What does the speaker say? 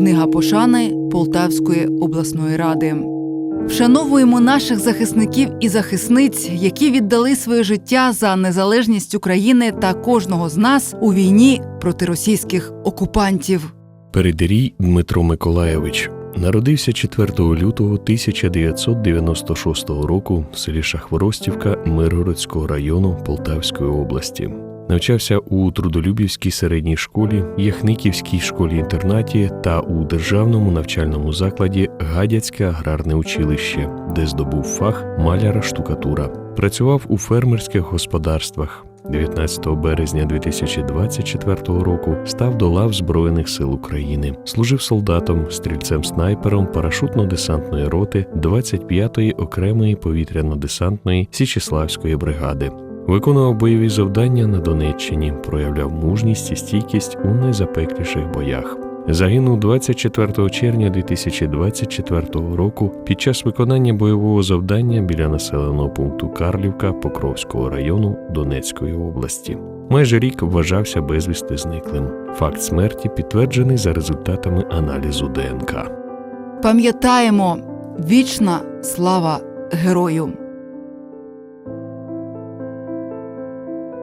Книга пошани Полтавської обласної ради. Вшановуємо наших захисників і захисниць, які віддали своє життя за незалежність України та кожного з нас у війні проти російських окупантів. Передирій Дмитро Миколаєвич народився 4 лютого 1996 року в селі Шахворостівка Миргородського району Полтавської області. Навчався у трудолюбівській середній школі, Яхниківській школі-інтернаті та у державному навчальному закладі Гадяцьке аграрне училище, де здобув фах маляра штукатура. Працював у фермерських господарствах. 19 березня 2024 року став до лав Збройних сил України. Служив солдатом, стрільцем-снайпером парашутно-десантної роти 25-ї окремої повітряно-десантної Січеславської бригади. Виконував бойові завдання на Донеччині, проявляв мужність і стійкість у найзапекліших боях. Загинув 24 червня 2024 року під час виконання бойового завдання біля населеного пункту Карлівка Покровського району Донецької області. Майже рік вважався безвісти зниклим. Факт смерті підтверджений за результатами аналізу ДНК. Пам'ятаємо вічна слава герою!